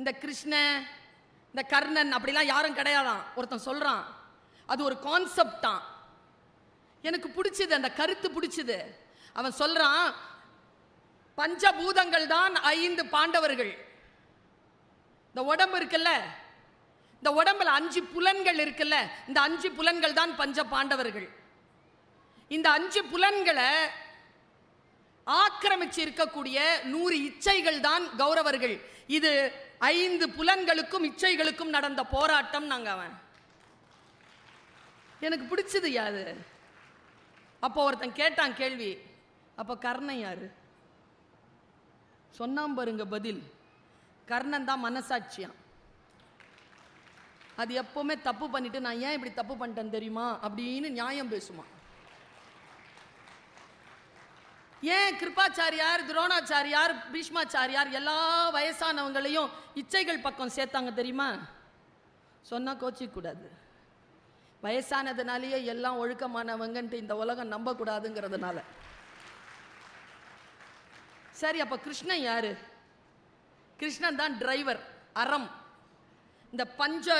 இந்த கிருஷ்ண இந்த கர்ணன் அப்படிலாம் யாரும் கிடையாதான் ஒருத்தன் சொல்கிறான் அது ஒரு கான்செப்ட் தான். எனக்கு பிடிச்சது அந்த கருத்து பிடிச்சது. அவன் சொல்கிறான் பஞ்சபூதங்கள் தான் ஐந்து பாண்டவர்கள். இந்த உடம்பு இருக்குல்ல? இந்த உடம்புல அஞ்சு புலன்கள் இருக்குல்ல? இந்த அஞ்சு புலன்கள் தான் பஞ்ச பாண்டவர்கள். இந்த அஞ்சு புலன்களை ஆக்கிரமிச்சு இருக்கக்கூடிய நூறு இச்சைகள் தான் கௌரவர்கள். இது ஐந்து புலன்களுக்கும் இச்சைகளுக்கும் நடந்த போராட்டம் நாங்க அவன். எனக்கு பிடிச்சது யாது? அப்போ ஒருத்தன் கேட்டான் கேள்வி அப்போ கர்ணன் யாரு? சொன்னான் பாருங்க பதில் கர்ணன் தான் மனசாட்சியாம் அது எப்பவுமே தப்பு பண்ணிட்டு நான் ஏன் இப்படி தப்பு பண்ணிட்டேன் தெரியுமா? அப்படின்னு நியாயம் பேசுமா? ஏன் கிருபாச்சாரியார் துரோணாச்சாரியார் பீஷ்மாச்சாரியார் எல்லா வயசானவங்களையும் இச்சைகள் பக்கம் சேர்த்தாங்க தெரியுமா? சொன்னால் கோச்சிக்கூடாது வயசானதுனாலேயே எல்லாம் ஒழுக்கமானவங்கன்ட்டு இந்த உலகம் நம்பக்கூடாதுங்கிறதுனால. சரி அப்போ கிருஷ்ணன் யார்? கிருஷ்ணன் தான் டிரைவர் அறம். இந்த பஞ்ச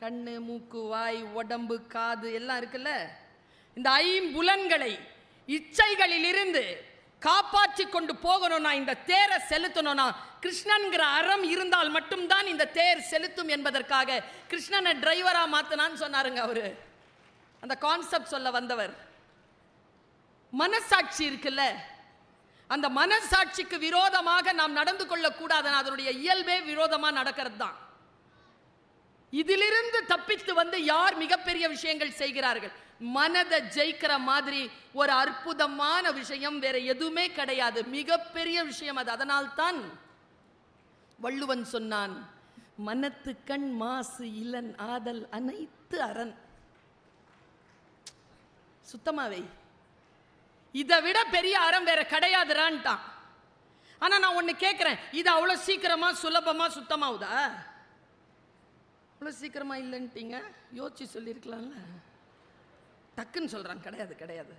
கண்ணு மூக்கு வாய் உடம்பு காது எல்லாம் இருக்குல்ல? இந்த ஐம்புலன்களை இச்சைகளிலிருந்து காப்பாற்றி கொண்டு போகணும்னா இந்த தேரை செலுத்தணும்னா கிருஷ்ணன்கிற அறம் இருந்தால் மட்டும்தான் இந்த தேர் செலுத்தும் என்பதற்காக கிருஷ்ணனை டிரைவராக மாற்றினான்னு சொன்னாருங்க அவர். அந்த கான்செப்ட் சொல்ல வந்தவர். மனசாட்சி இருக்குல்ல? அந்த மனசாட்சிக்கு விரோதமாக நாம் நடந்து கொள்ளக்கூடாது அதனுடைய இயல்பே விரோதமாக நடக்கிறது தான் இதிலிருந்து தப்பித்து வந்து யார் மிகப்பெரிய விஷயங்கள் செய்கிறார்கள்? மனதை ஜெயிக்கிற மாதிரி ஒரு அற்புதமான விஷயம் வேற எதுவுமே கிடையாது. மிகப்பெரிய விஷயம் அது. அதனால்தான் வள்ளுவன் சொன்னான் மனத்து கண் மாசு இளன் ஆதல் அனைத்து அரண். சுத்தமாவே இதை விட பெரிய அறம் வேற கிடையாதுறான்ட்டான் ஆனா நான் ஒண்ணு கேட்கிறேன் இது அவ்வளவு சீக்கிரமா சுலபமா சுத்தமாவுதா அவ்வளவு சீக்கிரமா இல்லைன்ட்டீங்க? யோசிச்சு சொல்லியிருக்கலாம்ல. டக்குன்னு சொல்கிறான் கிடையாது கிடையாது.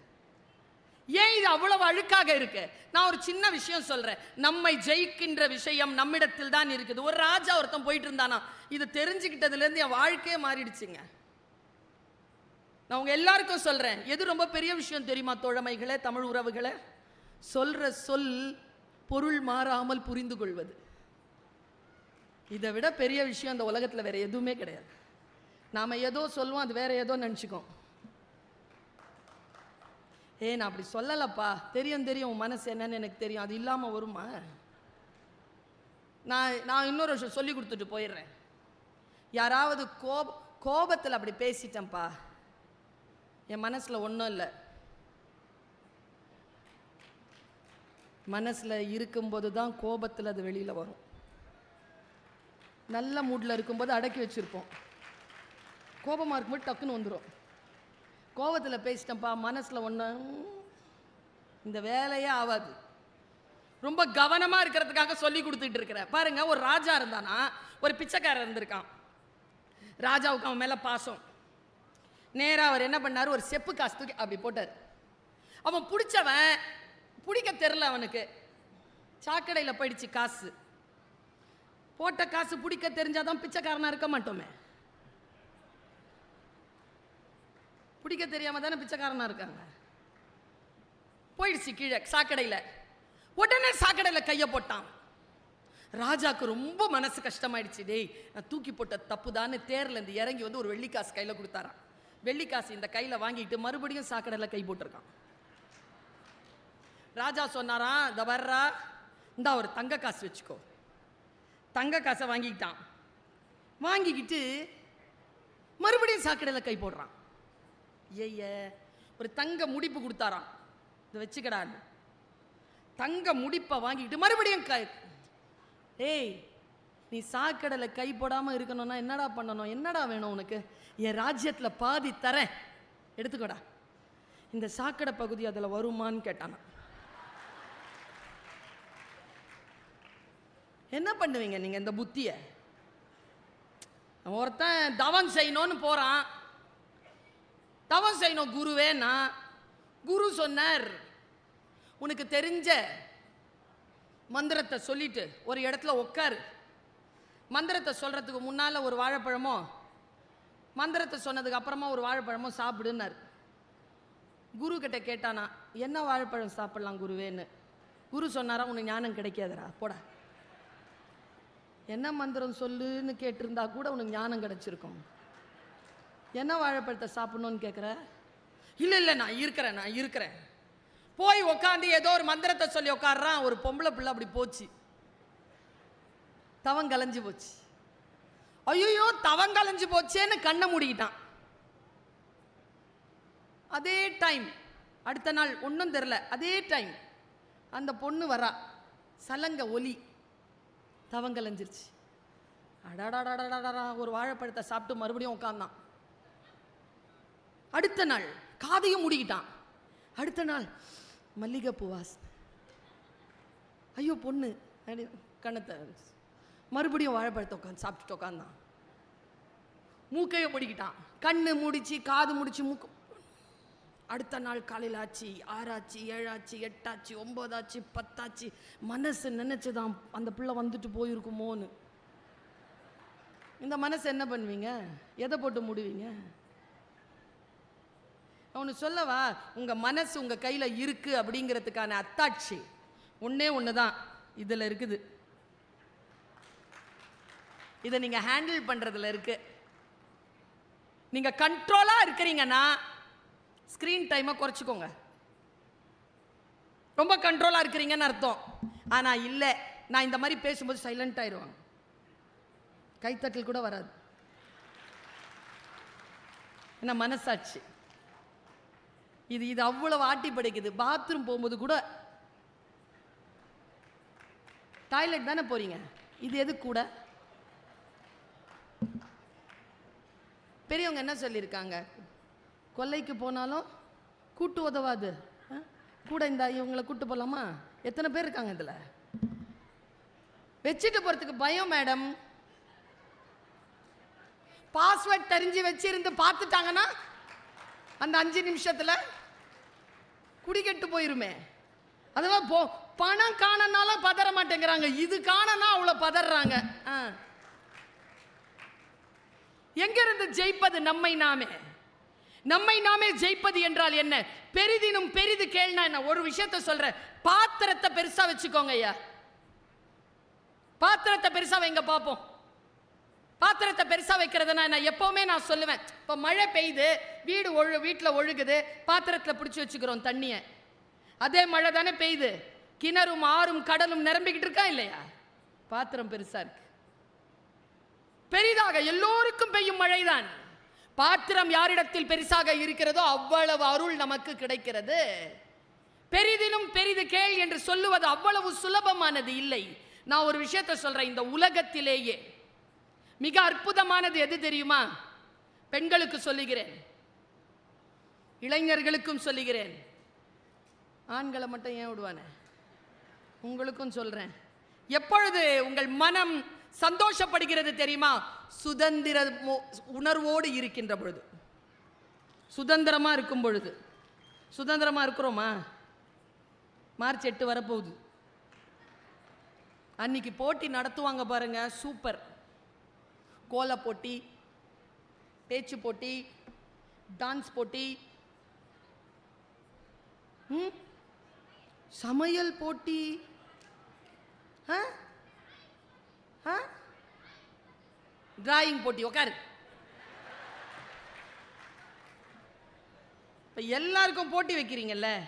ஏன் இது அவ்வளவு அழுக்காக இருக்கு? நான் ஒரு சின்ன விஷயம் சொல்றேன். நம்மை ஜெயிக்கின்ற விஷயம் நம்மிடத்தில் தான் இருக்குது. ஒரு ராஜா ஒருத்தன் போயிட்டு இருந்தானா? இது தெரிஞ்சுக்கிட்டதுலேருந்து என் வாழ்க்கையே மாறிடுச்சுங்க. நான் உங்க எல்லாருக்கும் சொல்றேன். எது ரொம்ப பெரிய விஷயம் தெரியுமா? தோழமைகளே தமிழ் உறவுகளே? சொல்ற சொல் பொருள் மாறாமல் புரிந்து கொள்வது. இதை விட பெரிய விஷயம் இந்த உலகத்தில் வேற எதுவுமே கிடையாது. நாம ஏதோ சொல்லுவோம் அது வேற ஏதோ நினச்சிக்கோம். ஏ நான் அப்படி சொல்லலப்பா. தெரியும் தெரியும். உன் மனசு என்னன்னு எனக்கு தெரியும். அது இல்லாமல் வருமா? நான் நான் இன்னொரு விஷயம் சொல்லி கொடுத்துட்டு போயிடுறேன். யாராவது கோப கோபத்தில் அப்படி பேசிட்டேன்ப்பா. என் மனசில் ஒன்றும் இல்லை. மனசில் இருக்கும்போது தான் கோபத்தில் அது வெளியில் வரும். நல்ல மூடில் இருக்கும்போது அடக்கி வச்சுருப்போம். கோபமாக இருக்கும்போது டக்குன்னு வந்துடும் கோவத்தில் பேசிட்டேன்ப்பா மனசில் ஒன்று இந்த வேலையே ஆகாது ரொம்ப கவனமாக இருக்கிறதுக்காக சொல்லி கொடுத்துட்டு இருக்கிறேன் பாருங்க ஒரு ராஜா இருந்தானா ஒரு பிச்சைக்காரர் இருந்திருக்கான். ராஜாவுக்கு அவன் மேலே பாசம். நேராக அவர் என்ன பண்ணார்? ஒரு செப்பு காசு தூக்கி அப்படி போட்டார். அவன் பிடிச்சவன் பிடிக்க தெரில அவனுக்கு. சாக்கடையில் போயிடுச்சு காசு. போட்ட காசு பிடிக்க தெரிஞ்சாதான் பிச்சைக்காரனாக இருக்க மாட்டோமே. பிடிக்க தெரியாமல் தானே பிச்சைக்காரனாக இருக்காங்க. போயிடுச்சு கீழே சாக்கடையில். உடனே சாக்கடையில் கையை போட்டான். ராஜாவுக்கு ரொம்ப மனசு கஷ்டமாயிடுச்சு. டேய் நான் தூக்கி போட்ட தப்பு தானே தேர்ல இருந்து இறங்கி வந்து ஒரு வெள்ளிக்காசு கையில் கொடுத்தாராம். வெள்ளிக்காசு இந்த கையில் வாங்கிட்டு மறுபடியும் சாக்கடையில் கை போட்டிருக்கான். ராஜா சொன்னாராம் இந்த வர்றா இந்தா ஒரு தங்க காசு வச்சுக்கோ. தங்க காசை வாங்கிக்கிட்டான். வாங்கிக்கிட்டு மறுபடியும் சாக்கடையில் கை போடுறான். ஐய ஒரு தங்க முடிப்பு கொடுத்தாராம். இதை வச்சுக்கடான்னு தங்க முடிப்பை வாங்கிட்டு மறுபடியும் கை ஏய் நீ சாக்கடையில் கை போடாம இருக்கணும்னா என்னடா பண்ணணும்? என்னடா வேணும் உனக்கு? என் ராஜ்யத்தில் பாதி தரேன். எடுத்துக்கோடா. இந்த சாக்கடை பகுதி அதுல வருமான்னு கேட்டானா என்ன பண்ணுவீங்க நீங்க இந்த புத்திய? ஒருத்தன் தவம் செய்யணும்னு போறான். தவம் செய்யணும் குருவேனா குரு சொன்னார் உனக்கு தெரிஞ்ச மந்திரத்தை சொல்லிட்டு ஒரு இடத்துல உட்காரு மந்திரத்தை சொல்கிறதுக்கு முன்னால் ஒரு வாழைப்பழமோ மந்திரத்தை சொன்னதுக்கு அப்புறமா ஒரு வாழைப்பழமோ சாப்பிடுன்னார். குரு கிட்ட கேட்டானா என்ன வாழைப்பழம் சாப்பிடலாம் குருவேன்னு? குரு சொன்னாரா உனக்கு ஞானம் கிடைக்காதரா போட. என்ன மந்திரம் சொல்லுன்னு கேட்டிருந்தா கூட உனக்கு ஞானம் கிடைச்சிருக்கும். என்ன வாழைப்பழத்தை சாப்பிடணும்னு கேட்குற இல்லை இல்லை நான் இருக்கிறேன் நான் இருக்கிறேன். போய் உக்காந்து ஏதோ ஒரு மந்திரத்தை சொல்லி உட்காடுறான் ஒரு பொம்பளை பிள்ளை அப்படி போச்சு. தவம் கலைஞ்சு போச்சு. ஐயோ தவம் கலைஞ்சு போச்சேன்னு கண்ணை மூடிக்கிட்டான். அதே டைம் அடுத்த நாள் ஒன்றும் தெரில அதே டைம் அந்த பொண்ணு வரா. சலங்க ஒலி. தவங்கலைஞ்சிருச்சு அடாடாடாடாடா ஒரு வாழைப்பழத்தை சாப்பிட்டு மறுபடியும் உட்காந்தான் அடுத்த நாள் காதையும் மூடிக்கிட்டான். அடுத்த நாள் மல்லிகைப்பூ வாசனை. ஐயோ பொண்ணு. கணத்தை மறுபடியும் வாழைப்பழத்தை உட்காந்து சாப்பிட்டுட்டு உட்காந்தான். மூக்கையை மூடிக்கிட்டான். கண்ணு முடிச்சு காது முடிச்சு மூக்கு. அடுத்த நாள் காலையில் ஆச்சு ஆறாச்சு ஏழாச்சு எட்டாச்சு ஒம்போதாச்சு பத்தாச்சு. மனசு நினச்சிதான் அந்த பிள்ளை வந்துட்டு போயிருக்குமோன்னு. இந்த மனசு என்ன பண்ணுவீங்க? எதை போட்டு முடிவீங்க? ஒன்று சொல்லவா? உங்கள் மனசு உங்கள் கையில் இருக்குது அப்படிங்கிறதுக்கான அத்தாட்சி. ஒன்றே ஒன்று தான் இதில் இருக்குது. இதை நீங்கள் ஹேண்டில் பண்ணுறதுல இருக்கு. நீங்கள் கண்ட்ரோலாக இருக்கிறீங்கன்னா ஸ்க்ரீன் டைமை குறைச்சிக்கோங்க. ரொம்ப கண்ட்ரோலாக இருக்கிறீங்கன்னு அர்த்தம். ஆனால் இல்லை. நான் இந்த மாதிரி பேசும்போது சைலண்ட் ஆயிடுவாங்க. கைத்தட்டல் கூட வராது. என்ன மனசாட்சி. இது இது அவ்வளவு ஆட்டி படைக்குது. பாத்ரூம் போகும்போது கூட டாய்லெட் தானே போறீங்க? இது எது கூட? பெரியவங்க என்ன சொல்லியிருக்காங்க? கொல்லைக்கு போனாலும் கூட்டு உதவாது. கூட இந்த இவங்களை கூட்டு போகலாமா எத்தனை பேர் இருக்காங்க இதில்? வச்சுட்டு போகிறதுக்கு பயம் மேடம் பாஸ்வேர்ட் தெரிஞ்சு வச்சிருந்து பார்த்துட்டாங்கன்னா அந்த அஞ்சு நிமிஷத்தில் குடிக்கெட்டு போயிருமே. அதுவா போ பணம் காணனாலும் பதற மாட்டேங்கிறாங்க. இது காணனா அவ்வளோ பதறாங்க. ஆ. எங்கிருந்து ஜெயிப்பது நம்மை நாமே? நம்மை நாமே ஜெயிப்பது என்றால் என்ன? பெரிதினும் பெரிது கேள்னா என்ன? ஒரு விஷயத்த சொல்றேன். பாத்திரத்தை பெருசா வச்சுக்கோங்க ஐயா. பாத்திரத்தை பெருசா வைங்க பார்ப்போம் பாத்திரத்தை பெருசாக வைக்கிறதுனா நான் எப்போவுமே நான் சொல்லுவேன் இப்போ மழை பெய்யுது வீடு ஒழு வீட்டில் ஒழுகுது பாத்திரத்தில் பிடிச்சி வச்சுக்கிறோம் தண்ணியை. அதே மழை தானே பெய்யுது. கிணறும் ஆறும் கடலும் நிரம்பிக்கிட்டு இருக்கா இல்லையா? பாத்திரம் பெருசாக இருக்கு. பெரிதாக எல்லோருக்கும் பெய்யும் மழைதான். பாத்திரம் யாரிடத்தில் பெருசாக இருக்கிறதோ அவ்வளவு அருள் நமக்கு கிடைக்கிறது. பெரிதிலும் பெரிது கேள் என்று சொல்லுவது அவ்வளவு சுலபமானது இல்லை. நான் ஒரு விஷயத்தை சொல்றேன் இந்த உலகத்திலேயே மிக அற்புதமானது எது தெரியுமா? பெண்களுக்கு சொல்லுகிறேன். இளைஞர்களுக்கும் சொல்லுகிறேன். ஆண்களை மட்டும் ஏன் விடுவானே? உங்களுக்கும் சொல்றேன். எப்பொழுது உங்கள் மனம் சந்தோஷப்படுகிறது தெரியுமா? சுதந்திர உணர்வோடு இருக்கின்ற பொழுது. சுதந்திரமா இருக்கும் பொழுது. சுதந்திரமா இருக்கிறோமா? மார்ச் எட்டு வரப்போகுது. அன்னைக்கு போட்டி நடத்துவாங்க பாருங்க சூப்பர். கோல போட்டி பேச்சு போட்டி டான்ஸ் போட்டி. சமையல் போட்டி. ஆ? ஆ? டிராயிங் போட்டி உட்காரு இப்போ எல்லாருக்கும் போட்டி வைக்கிறீங்கல்ல?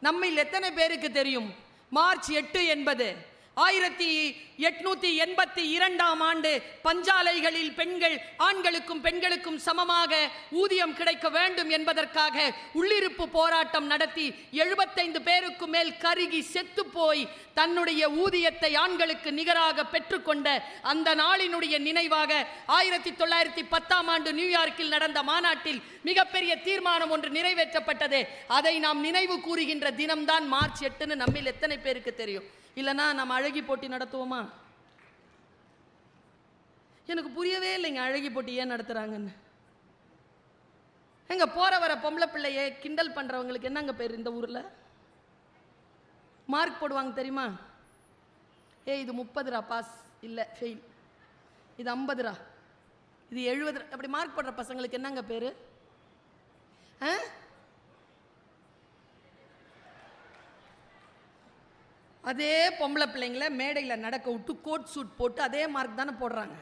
நம்மில் எத்தனை பேருக்கு தெரியும்? மார்ச் எட்டு என்பது. ஆயிரத்தி எட்நூத்தி எண்பத்தி இரண்டாம் ஆண்டு பஞ்சாலைகளில் பெண்கள் ஆண்களுக்கும் பெண்களுக்கும் சமமாக ஊதியம் கிடைக்க வேண்டும் என்பதற்காக உள்ளிருப்பு போராட்டம் நடத்தி எழுபத்தைந்து பேருக்கு மேல் கருகி செத்து போய் தன்னுடைய ஊதியத்தை ஆண்களுக்கு நிகராக பெற்றுக்கொண்ட அந்த நாளினுடைய நினைவாக ஆயிரத்தி தொள்ளாயிரத்தி பத்தாம் ஆண்டு நியூயார்க்கில் நடந்த மாநாட்டில் மிகப்பெரிய தீர்மானம் ஒன்று நிறைவேற்றப்பட்டது. அதை நாம் நினைவு கூறுகின்ற தினம்தான் மார்ச் எட்டுன்னு நம்மில் எத்தனை பேருக்கு தெரியும்? இல்லைன்னா நம்ம அழகி போட்டி நடத்துவோமா? எனக்கு புரியவே இல்லைங்க அழகி போட்டி ஏன் நடத்துகிறாங்கன்னு எங்க போகிற வர பொம்பளை பிள்ளைய கிண்டல் பண்ணுறவங்களுக்கு என்னங்க பேர் இந்த ஊரில்? மார்க் போடுவாங்க தெரியுமா? ஏ இது முப்பதுரா? பாஸ். இல்லை ஃபெயில் இது ஐம்பதுரா? இது எழுபது அப்படி மார்க் போடுற பசங்களுக்கு என்னங்க பேர்? ஆ? அதே பொம்பளை பிள்ளைங்கள மேடையில் நடக்க விட்டு கோட் சூட் போட்டு அதே மார்க் தானே போடுறாங்க.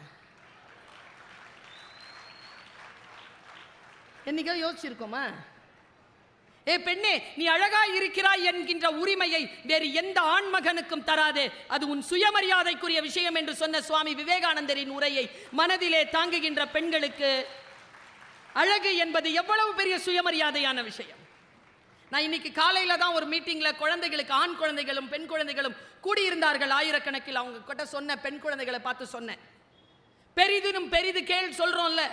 என்னைக்கோ யோசிச்சிருக்கோமா? ஏ பெண்ணே நீ அழகா இருக்கிறாய் என்கின்ற உரிமையை வேறு எந்த ஆண்மகனுக்கும் தராதே. அது உன் சுயமரியாதைக்குரிய விஷயம் என்று சொன்ன சுவாமி விவேகானந்தரின் உரையை மனதிலே தாங்குகின்ற பெண்களுக்கு அழகு என்பது எவ்வளவு பெரிய சுயமரியாதையான விஷயம். நான் இன்னைக்கு காலையில் தான் ஒரு மீட்டிங்கில் குழந்தைகளுக்கு ஆண் குழந்தைகளும் பெண் குழந்தைகளும் கூடியிருந்தார்கள். ஆயிரக்கணக்கில் அவங்க கிட்ட சொன்ன பெண் குழந்தைகளை பார்த்து சொன்னேன். பெரிதுனும் பெரிது கேள் சொல்கிறோம்ல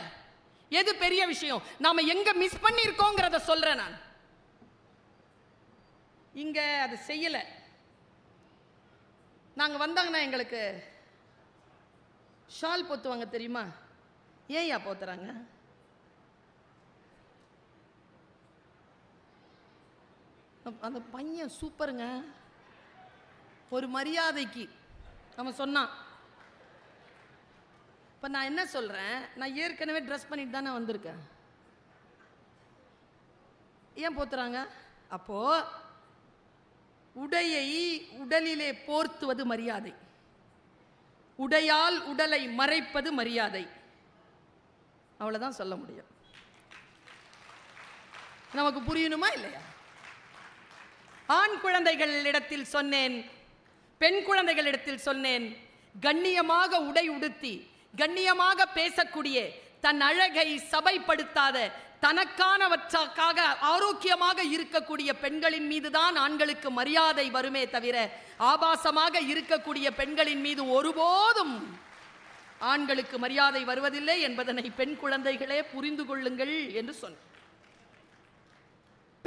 எது பெரிய விஷயம்? நாம் எங்கே மிஸ் பண்ணியிருக்கோங்கிறத சொல்கிறேன் நான். இங்கே அது செய்யலை. நாங்கள் வந்தாங்கன்னா எங்களுக்கு ஷால் பொத்துவாங்க தெரியுமா? ஏன்யா போத்துறாங்க? அந்த பையன் சூப்பருங்க. ஒரு மரியாதைக்கு நம்ம சொன்னான். இப்போ நான் என்ன சொல்கிறேன் நான் ஏற்கனவே ட்ரெஸ் பண்ணிட்டு தானே வந்திருக்கேன். ஏன் போத்துறாங்க? அப்போ உடையை உடலிலே போர்த்துவது மரியாதை. உடையால் உடலை மறைப்பது மரியாதை. அவ்வளோதான் சொல்ல முடியும். நமக்கு புரியணுமா இல்லையா? ஆண் குழந்தைகள் இடத்தில் சொன்னேன் பெண் குழந்தைகளிடத்தில் சொன்னேன் கண்ணியமாக உடை உடுத்தி கண்ணியமாக பேசக்கூடிய தன் அழகை சபைப்படுத்தாத தனக்கானவற்றாக ஆரோக்கியமாக இருக்கக்கூடிய பெண்களின் மீதுதான் ஆண்களுக்கு மரியாதை வருமே தவிர ஆபாசமாக இருக்கக்கூடிய பெண்களின் மீது ஒருபோதும் ஆண்களுக்கு மரியாதை வருவதில்லை என்பதனை பெண் குழந்தைகளே புரிந்து கொள்ளுங்கள் என்று சொன்னேன்.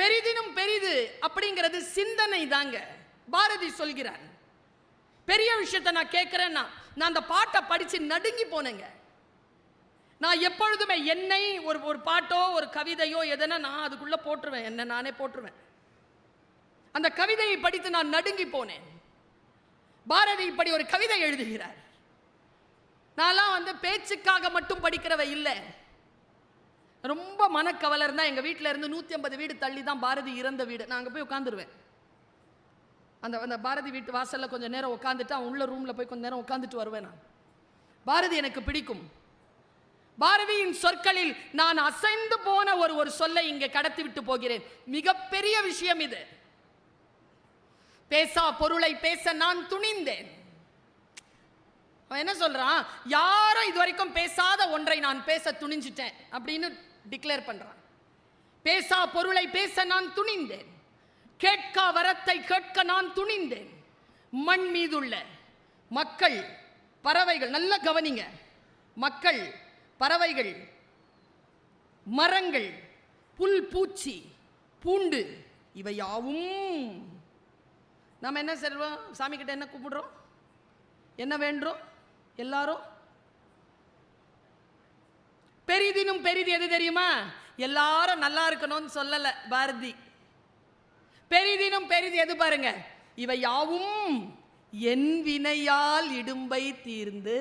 பெரிதினும் பெரிது அப்படிங்கிறது சிந்தனை தாங்க பாரதி சொல்கிறார். பெரிய விஷயத்தை நான் கேட்குறேன்னா நான் அந்த பாட்டை படித்து நடுங்கி போனேங்க. நான் எப்பொழுதுமே என்னை ஒரு ஒரு பாட்டோ ஒரு கவிதையோ எதனா நான் அதுக்குள்ளே போட்டுருவேன். என்ன நானே போட்டுருவேன். அந்த கவிதையை படித்து நான் நடுங்கி போனேன். பாரதி இப்படி ஒரு கவிதை எழுதுகிறார். நான்லாம் வந்து பேச்சுக்காக மட்டும் படிக்கிறவ இல்லை. ரொம்ப மனக்கவலை இருந்தால் எங்கள் வீட்டில் இருந்து நூற்றி ஐம்பது வீடு தள்ளி தான் பாரதி இறந்த வீடு. நான் அங்கே போய் உட்காந்துருவேன் அந்த அந்த பாரதி வீட்டு வாசலில் கொஞ்சம் நேரம் உட்காந்துட்டு அவன் உள்ள ரூமில் போய் கொஞ்சம் நேரம் உட்காந்துட்டு வருவேன் நான். பாரதி எனக்கு பிடிக்கும். பாரதியின் சொற்களில் நான் அசைந்து போன ஒரு ஒரு சொல்லை இங்கே கடத்தி விட்டு போகிறேன். மிகப்பெரிய விஷயம் இது. பேசா பொருளை பேச நான் துணிந்தேன். அவன் என்ன சொல்கிறான் யாரும் இதுவரைக்கும் பேசாத ஒன்றை நான் பேச துணிஞ்சிட்டேன் அப்படின்னு டிக்ளேர் பண்ணுறான் பேசா பொருளை பேச நான் துணிந்தேன். கேட்கா வரத்தை கேட்க நான் துணிந்தேன். மண் மீதுள்ள மக்கள் பறவைகள் நல்ல கவனிங்க. மக்கள் பறவைகள் மரங்கள் புல் பூச்சி பூண்டு இவையாவும் நம்ம என்ன செல்வோம்? சாமி கிட்ட என்ன கும்பிடுறோம் என்ன வேண்டும் எல்லாரும்? பெரிதினும் பெரிது எது தெரியுமா? எல்லாரும் நல்லா இருக்கணும்னு சொல்லல பாரதி. பெரிதினும் பெரிது எது பாருங்க? இவை யாவும் என் வினையால் இடும்பை தீர்ந்து.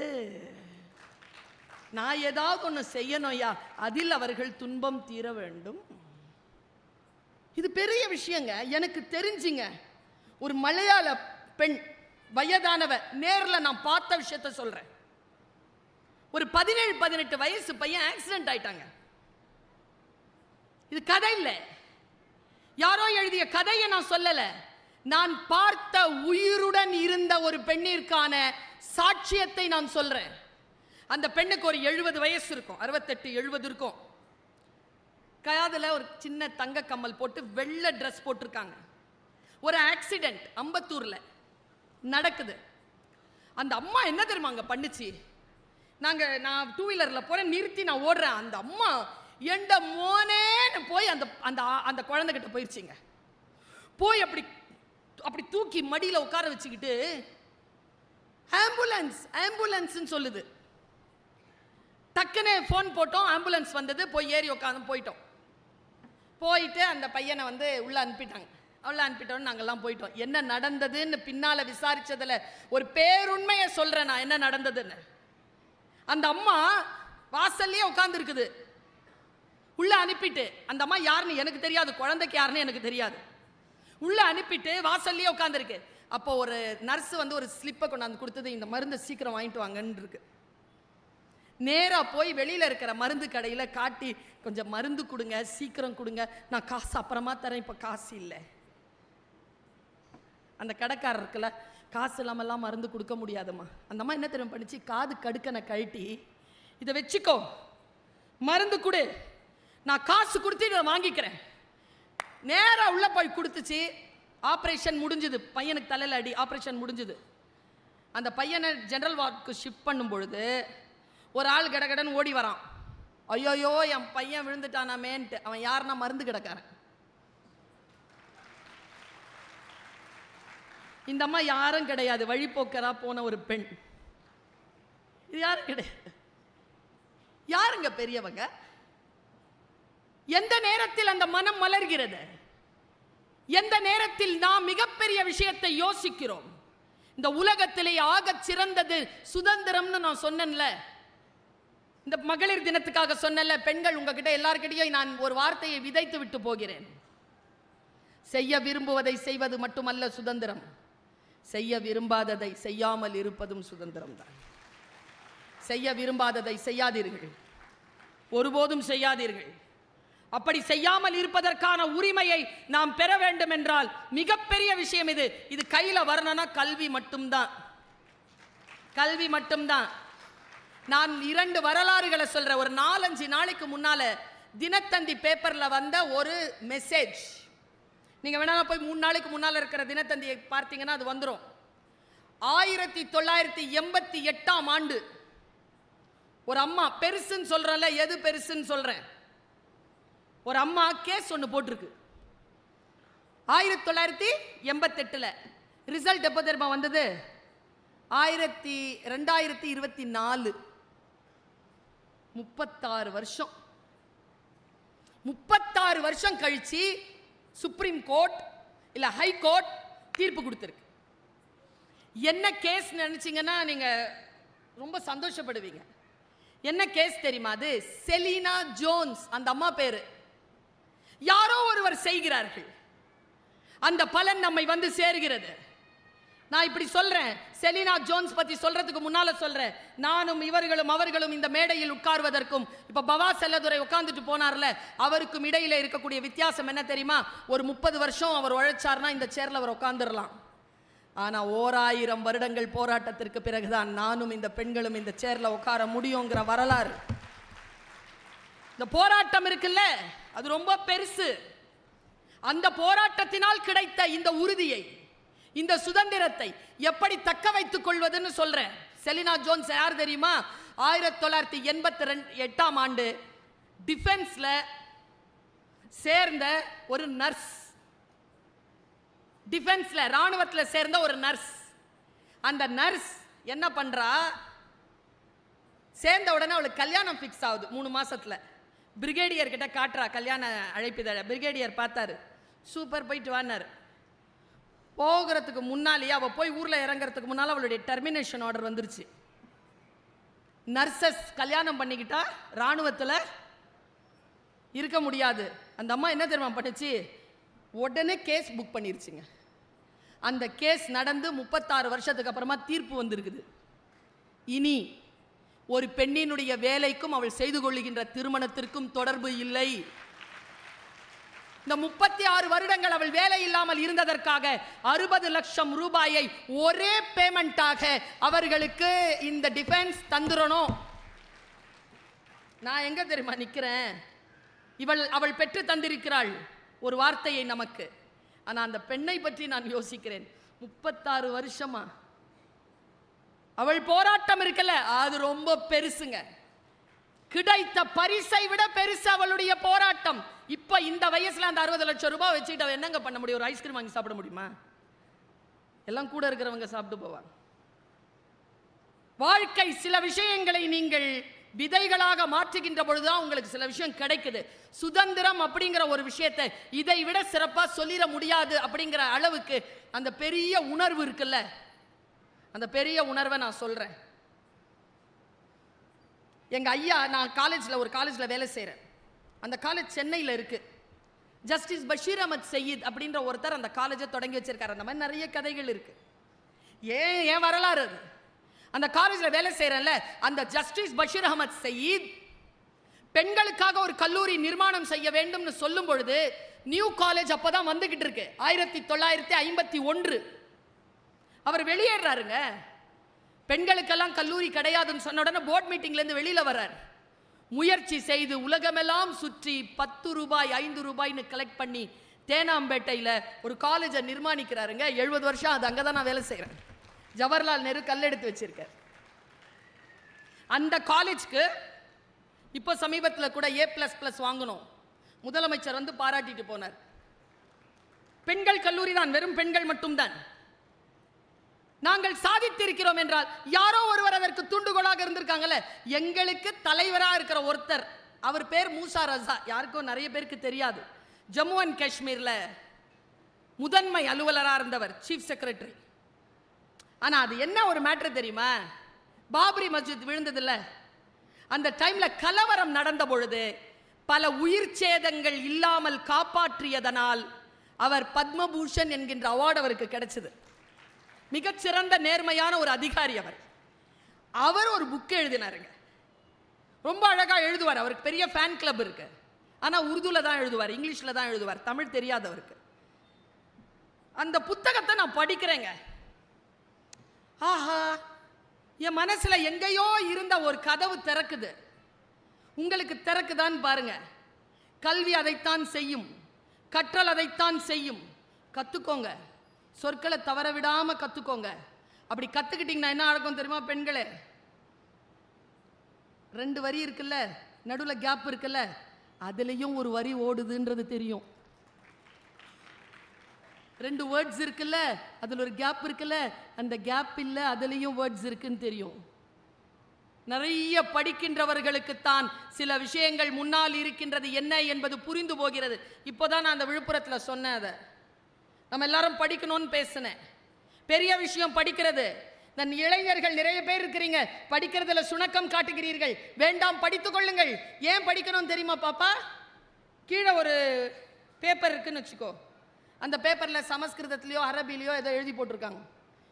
நான் ஏதாவது ஒன்று செய்யணும்யா அதில் அவர்கள் துன்பம் தீர வேண்டும். இது பெரிய விஷயங்க எனக்கு தெரிஞ்சுங்க. ஒரு மலையாள பெண் வயதானவ நேர்ல நான் பார்த்த விஷயத்த சொல்றேன். ஒரு பதினேழு பதினெட்டு வயசு பையன் ஆக்சிடென்ட் ஆயிட்டாங்க. இது கதை இல்லை. யாரோ எழுதிய கதையை நான் சொல்லல. நான் பார்த்த உயிருடன் இருந்த ஒரு பெண்ணிற்கான சாட்சியத்தை நான் சொல்றேன். அந்த பெண்ணுக்கு ஒரு எழுபது வயசு இருக்கும். அறுபத்தெட்டு எழுபது இருக்கும். காதுல ஒரு சின்ன தங்க கம்மல் போட்டு வெள்ளை ட்ரெஸ் போட்டிருக்காங்க. ஒரு ஆக்சிடென்ட் அம்பத்தூர்ல. நடக்குது. அந்த அம்மா என்ன தெரியுமா அங்கே பண்ணுச்சு? நாங்கள் நான் டூ வீலரில் போகிறேன் நிறுத்தி நான் ஓடுறேன். அந்த அம்மா எண்ட மோனேன்னு போய் அந்த அந்த அந்த குழந்தைகிட்ட போயிடுச்சிங்க போய் அப்படி அப்படி தூக்கி மடியில் உட்கார வச்சுக்கிட்டு ஆம்புலன்ஸ் ஆம்புலன்ஸ்ன்னு சொல்லுது. டக்குன்னு ஃபோன் போட்டோம் ஆம்புலன்ஸ் வந்தது போய் ஏறி உட்காந்து போயிட்டோம். போயிட்டு அந்த பையனை வந்து உள்ளே அனுப்பிட்டாங்க. அவ்வளோ அனுப்பிட்டோம் நாங்கள்லாம் போயிட்டோம். என்ன நடந்ததுன்னு பின்னால் விசாரித்ததில் ஒரு பேருண்மையை சொல்கிறேன் நான் என்ன நடந்ததுன்னு. அந்த அம்மா வாசல்லையே உட்காந்துருக்குது உள்ளே அனுப்பிட்டு அந்த அம்மா யாருன்னு எனக்கு தெரியாது குழந்தைக்கு யாருன்னு எனக்கு தெரியாது. உள்ளே அனுப்பிட்டு வாசல்லையே உட்காந்துருக்கு அப்போ ஒரு நர்ஸ் வந்து ஒரு ஸ்லிப்பை கொண்டாந்து கொடுத்தது இந்த மருந்தை சீக்கிரம் வாங்கிட்டு வாங்கன்னு இருக்கு போய் வெளியில் இருக்கிற மருந்து கடையில் காட்டி கொஞ்சம் மருந்து கொடுங்க சீக்கிரம் கொடுங்க நான் காசு அப்புறமா தரேன் இப்போ காசு இல்லை. அந்த கடைக்காரர் இருக்குல்ல காசு இல்லாமல்லாம் மருந்து கொடுக்க முடியாதும்மா. அந்த அம்மா என்ன தெரியும் பண்ணிச்சு? காது கடுக்கனை கழட்டி இதை வச்சுக்கோ. மருந்து கொடு. நான் காசு கொடுத்து இதை வாங்கிக்கிறேன். நேராக உள்ளே போய் கொடுத்துச்சு. ஆப்ரேஷன் முடிஞ்சுது. பையனுக்கு தலையில் அடி. ஆப்ரேஷன் முடிஞ்சுது. அந்த பையனை ஜென்ரல் வார்டுக்கு ஷிஃப்ட் பண்ணும் பொழுது ஒரு ஆள் கடகடன்னு ஓடி வரான். ஐயோயோ என் பையன் விழுந்துட்டானாமேன்ட்டு. அவன் யாருன்னா மருந்து கிடக்காரன். இந்த அம்மா யாரும் கிடையாது. வழிபோக்கரா போன ஒரு பெண். இது யாரும் கிடையாது. யாருங்க பெரியவங்க? எந்த நேரத்தில் அந்த மனம் மலர்கிறது? எந்த நேரத்தில் நாம் மிகப்பெரிய விஷயத்தை யோசிக்கிறோம்? இந்த உலகத்திலே ஆக சிறந்தது சுதந்திரம்னு நான் சொன்னேன்ல. இந்த மகளிர் தினத்துக்காக சொன்னல பெண்கள் உங்ககிட்ட எல்லார்கிட்டையும் நான் ஒரு வார்த்தையை விதைத்து விட்டு போகிறேன். செய்ய விரும்புவதை செய்வது மட்டுமல்ல சுதந்திரம். செய்ய விரும்பாததை செய்யாமல் இருப்பதும் சுதந்திரம் தான் செய்ய விரும்பாததை செய்யாதீர்கள். ஒருபோதும் செய்யாதீர்கள். அப்படி செய்யாமல் இருப்பதற்கான உரிமையை நாம் பெற வேண்டும் என்றால் மிகப்பெரிய விஷயம் இது. இது கையில் வரணும்னா கல்வி மட்டும்தான். கல்வி மட்டும்தான். நான் இரண்டு வரலாறுகளை சொல்கிற ஒரு நாலஞ்சு நாளைக்கு முன்னால் தினத்தந்தி பேப்பரில் வந்த ஒரு மெசேஜ் நீங்க வேணாலும் போய் மூணு நாளைக்கு முன்னால் இருக்கிற தினத்தந்தியை பார்த்தீங்கன்னா அது வந்துடும் ஆயிரத்தி தொள்ளாயிரத்தி எண்பத்தி எட்டாம் ஆண்டு ஒரு அம்மா பெருசுன்னு சொல்றேன்ல எது பெருசுன்னு சொல்றேன். ஒரு அம்மா கேஸ் ஒன்று போட்டிருக்கு. ஆயிரத்தி தொள்ளாயிரத்தி எண்பத்தெட்டில் ரிசல்ட் எப்போ தெரியுமா வந்தது? ஆயிரத்தி ரெண்டாயிரத்தி இருபத்தி நாலு. முப்பத்தாறு வருஷம். முப்பத்தாறு வருஷம் கழிச்சு சுப்ரீம் கோர்ட் இல்லை ஹை கோர்ட் தீர்ப்பு கொடுத்துருக்கு. என்ன கேஸ் நினச்சிங்கன்னா நீங்கள் ரொம்ப சந்தோஷப்படுவீங்க. என்ன கேஸ் தெரியுமா அது? செலீனா ஜோன்ஸ் அந்த அம்மா பேர். யாரோ ஒருவர் செய்கிறார்கள். அந்த பலன் நம்மை வந்து சேருகிறது. நான் இப்படி சொல்றேன். செலினா ஜோன்ஸ் பத்தி சொல்றதுக்கு முன்னால சொல்றேன். நானும் இவர்களும் அவர்களும் இந்த மேடையில் உட்கார்வதற்கும் இப்ப பவா செல்லதுரை உட்கார்ந்துட்டு போனார்ல அவருக்கும் இடையில இருக்கக்கூடிய வித்தியாசம் என்ன தெரியுமா? ஒரு முப்பது வருஷம் அவர் உழைச்சார்னா இந்த சேர்ல அவர் உட்காந்துடலாம் ஆனா ஓராயிரம் வருடங்கள் போராட்டத்திற்கு பிறகுதான் நானும் இந்த பெண்களும் இந்த சேர்ல உட்கார முடியுங்கிற வரலாறு. இந்த போராட்டம் இருக்குல்ல அது ரொம்ப பெருசு. அந்த போராட்டத்தினால் கிடைத்த இந்த உறுதியை இந்த சுதந்திரத்தை எப்படி தக்க வைத்துக் கொள்வதுன்னு சொல்றேன். செலினா ஜோன்ஸ் யார் தெரியுமா? ஆயிரத்தி தொள்ளாயிரத்தி எண்பத்தி ரெண்டு எட்டாம் ஆண்டு டிஃபென்ஸ்ல சேர்ந்த ஒரு நர்ஸ் டிஃபென்ஸ்ல ராணுவத்தில் சேர்ந்த ஒரு நர்ஸ் அந்த நர்ஸ் என்ன பண்றா? சேர்ந்த உடனே அவளுக்கு கல்யாணம் ஃபிக்ஸ் ஆகுது மூணு மாசத்துல. பிரிகேடியர் கிட்ட காட்டுறா கல்யாண அழைப்பிதழ. பிரிகேடியர் பார்த்தாரு சூப்பர் போயிட்டு வானார் போகிறதுக்கு முன்னாலேயே அவள் போய் ஊரில் இறங்குறதுக்கு முன்னால் அவளுடைய டெர்மினேஷன் ஆர்டர் வந்துருச்சு. நர்சஸ் கல்யாணம் பண்ணிக்கிட்டா ராணுவத்தில் இருக்க முடியாது. அந்த அம்மா என்ன தெரியுமா பண்ணுச்சு? உடனே கேஸ் புக் பண்ணிருச்சுங்க. அந்த கேஸ் நடந்து முப்பத்தாறு வருஷத்துக்கு அப்புறமா தீர்ப்பு வந்திருக்குது. இனி ஒரு பெண்ணினுடைய வேலைக்கும் அவள் செய்து கொள்ளுகின்ற திருமணத்திற்கும் தொடர்பு இல்லை. இந்த முப்பத்தி ஆறு வருடங்கள் அவள் வேலை இல்லாமல் இருந்ததற்காக அறுபது லட்சம் ரூபாயை ஒரே பேமெண்டாக அவர்களுக்கு இந்த டிஃபென்ஸ் தந்துடணும். நான் எங்க தெரியுமா நிக்கிறேன்? இவள் அவள் பெற்று தந்திருக்கிறாள். ஒரு வார்த்தையை நமக்கு. ஆனா அந்த பெண்ணை பற்றி நான் யோசிக்கிறேன். முப்பத்தாறு வருஷமா. அவள் போராட்டம் இருக்கல அது ரொம்ப பெருசுங்க. கிடைத்த பரிசை விட பெருசு அவளுடைய போராட்டம். இப்போ இந்த வயசில் அந்த அறுபது லட்சம் ரூபாய் வச்சுட்டு அவ என்னங்க பண்ண முடியும்? ஒரு ஐஸ்கிரீம் வாங்கி சாப்பிட முடியுமா? எல்லாம் கூட இருக்கிறவங்க சாப்பிட்டு போவாங்க. வாழ்க்கை சில விஷயங்களை நீங்கள் விதைகளாக மாற்றுகின்ற பொழுதுதான் உங்களுக்கு சில விஷயம் கிடைக்குது. சுதந்திரம் அப்படிங்கிற ஒரு விஷயத்தை இதை விட சிறப்பாக சொல்லிட முடியாது அப்படிங்கிற அளவுக்கு அந்த பெரிய உணர்வு இருக்குல்ல? அந்த பெரிய உணர்வை நான் சொல்கிறேன் எங்கள் ஐயா நான் காலேஜில் ஒரு காலேஜில் வேலை செய்கிறேன் அந்த காலேஜ் சென்னையில் இருக்கு. ஜஸ்டிஸ் பஷீர் அஹமத் சயீத் அப்படின்ற ஒருத்தர் அந்த காலேஜை தொடங்கி வச்சிருக்காரு. அந்த மாதிரி நிறைய கதைகள் இருக்கு. ஏன் ஏன் வரலாறு அது? அந்த காலேஜில் வேலை செய்கிறேன்ல அந்த ஜஸ்டிஸ் பஷீர் அகமத் சயீத் பெண்களுக்காக ஒரு கல்லூரி நிர்மாணம் செய்ய வேண்டும்னு சொல்லும் பொழுது நியூ காலேஜ் அப்பதான் வந்துக்கிட்டு இருக்கு. ஆயிரத்தி தொள்ளாயிரத்தி ஐம்பத்தி ஒன்று. அவர் வெளியேறாருங்க. பெண்களுக்கெல்லாம் கல்லூரி கிடையாதுன்னு சொன்ன உடனே போர்ட் மீட்டிங்லேருந்து வெளியில் வெளியில வர்றார். முயற்சி செய்து உலகமெல்லாம் சுற்றி பத்து ரூபாய் ஐந்து ரூபாய்னு கலெக்ட் பண்ணி தேனாம்பேட்டையில் ஒரு காலேஜை நிர்மாணிக்கிறாருங்க. எழுபது வருஷம் அது அங்கே தான் நான் வேலை செய்கிறேன் ஜவஹர்லால் நேரு கல்லெடுத்து வச்சிருக்கார். அந்த காலேஜ்க்கு இப்போ சமீபத்தில் கூட ஏ ப்ளஸ் ப்ளஸ் வாங்கணும். முதலமைச்சர் வந்து பாராட்டிட்டு போனார். பெண்கள் கல்லூரி தான் வெறும் பெண்கள் மட்டும்தான். நாங்கள் சாதித்திருக்கிறோம் என்றால் யாரோ ஒருவர் அதற்கு தூண்டுகோலாக இருந்திருக்காங்கல்ல? எங்களுக்கு தலைவரா இருக்கிற ஒருத்தர். அவர் பேர் மூசா ரசா. யாருக்கும் நிறைய பேருக்கு தெரியாது. ஜம்மு அண்ட் காஷ்மீர்ல முதன்மை அலுவலரா இருந்தவர் சீஃப் செக்ரட்டரி ஆனா அது என்ன ஒரு மேட்ரு தெரியுமா? பாபரி மஸ்ஜித் விழுந்ததில்ல அந்த டைம்ல கலவரம் நடந்த பொழுது பல உயிர் சேதங்கள் இல்லாமல் காப்பாற்றியதனால் அவர் பத்மபூஷன் என்கின்ற அவார்டு அவருக்கு கிடைச்சது. மிகச்சிறந்த நேர்மையான ஒரு அதிகாரி அவர். அவர் ஒரு புக் எழுதினாருங்க. ரொம்ப அழகா எழுதுவார். அவருக்கு பெரிய ஃபேன் கிளப் இருக்கு. ஆனால் உருதுல தான் எழுதுவார் இங்கிலீஷில் தான் எழுதுவார் தமிழ் தெரியாதவருக்கு. அந்த புத்தகத்தை நான் படிக்கிறேங்க. ஆஹா என் மனசுல எங்கேயோ இருந்த ஒரு கதவு திறக்குது. உங்களுக்கு திறக்குதான்னு பாருங்க. கல்வி அதைத்தான் செய்யும். கற்றல் அதைத்தான் செய்யும். கற்றுக்கோங்க சொற்களை தவற விடாம கத்துக்கோங்க. அப்படி கத்துக்கிட்டீங்கன்னா என்ன நடக்கும் தெரியுமா பெண்களே? ரெண்டு வரி இருக்குல்ல நடுவுல கேப் இருக்குல்ல அதுலயும் ஒரு வரி ஓடுதுன்றது தெரியும். ரெண்டு வேர்ட்ஸ் இருக்குல்ல அதில் ஒரு கேப் இருக்குல்ல அந்த கேப் இல்லை அதுலயும் வேர்ட்ஸ் இருக்குன்னு தெரியும். நிறைய படிக்கின்றவர்களுக்குத்தான் சில விஷயங்கள் முன்னால் இருக்கின்றது என்ன என்பது புரிந்து போகிறது. இப்போதான் நான் அந்த விழுப்புரத்துல சொன்னேன் அதை. நம்ம எல்லாரும் படிக்கணும்னு பேசினேன். பெரிய விஷயம் படிக்கிறது. நன் இளைஞர்கள் நிறைய பேர் இருக்கிறீங்க. படிக்கிறதுல சுணக்கம் காட்டுகிறீர்கள். வேண்டாம் படித்து கொள்ளுங்கள். ஏன் படிக்கணும்னு தெரியுமா பாப்பா? கீழே ஒரு பேப்பர் இருக்குன்னு வச்சுக்கோ. அந்த பேப்பரில் சமஸ்கிருதத்துலேயோ அரபிலையோ ஏதோ எழுதி போட்டிருக்காங்க.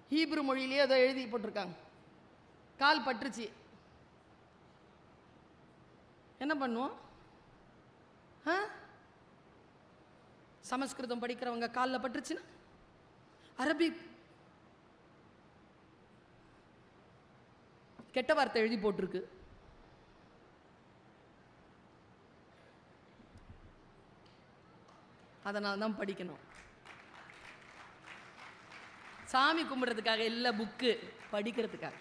ஹீப்ரு மொழியிலையோ ஏதோ எழுதி போட்டிருக்காங்க. கால் பட்டுருச்சு. என்ன பண்ணுவோம்? ஆ? சமஸ்கிருதம் படிக்கிறவங்க காலில் பட்டுருச்சுன்னா? அரபி கெட்ட வார்த்தை எழுதி போட்டிருக்கு. அதனால தான் படிக்கணும். சாமி கும்பிட்றதுக்காக இல்லை புக்கு படிக்கிறதுக்காக.